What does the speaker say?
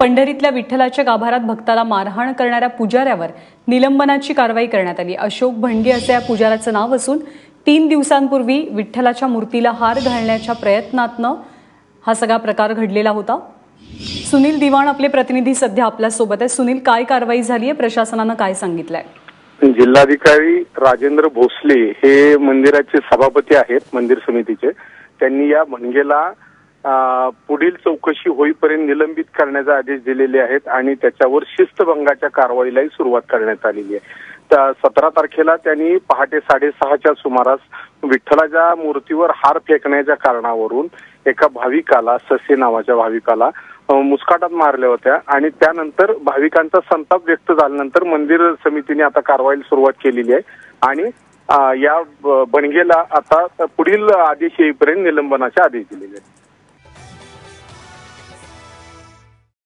पंढरीतल्या विठ्ठलाच्या गाभारात भक्ताला मारहाण करणाऱ्या पुजाऱ्यावर निलंबनाची कारवाई करण्यात आली. अशोक भंडी असं या पुजाऱ्याचं नाव असून तीन दिवसांपूर्वी विठ्ठलाच्या मूर्तीला हार घालण्याच्या प्रयत्नातनं हा सगळा प्रकार घडलेला होता. सुनील दिवाण आपले प्रतिनिधी सध्या आपल्यासोबत आहे सुनील काय कारवाई झाली आहे? प्रशासनानं काय सांगितलंय? जिल्हाधिकारी राजेंद्र भोसले हे मंदिराचे सभापती आहेत मंदिर समितीचे. त्यांनी या भणगेला पुढील चौकशी होईपर्यंत निलंबित करण्याचे आदेश दिलेले आहेत आणि त्याच्यावर शिस्तभंगाच्या कारवाईलाही सुरुवात करण्यात आलेली आहे. त्या सतरा तारखेला त्यांनी पहाटे साडेसहाच्या सुमारास विठ्ठलाच्या मूर्तीवर हार फेकण्याच्या कारणावरून एका भाविकाला ससे नावाच्या भाविकाला मुस्काटात मारल्या होत्या आणि त्यानंतर भाविकांचा संताप व्यक्त झाल्यानंतर मंदिर समितीने आता कारवाईला सुरुवात केलेली आहे आणि या बणगेला आता पुढील आदेश येईपर्यंत निलंबनाचे आदेश दिलेले आहेत.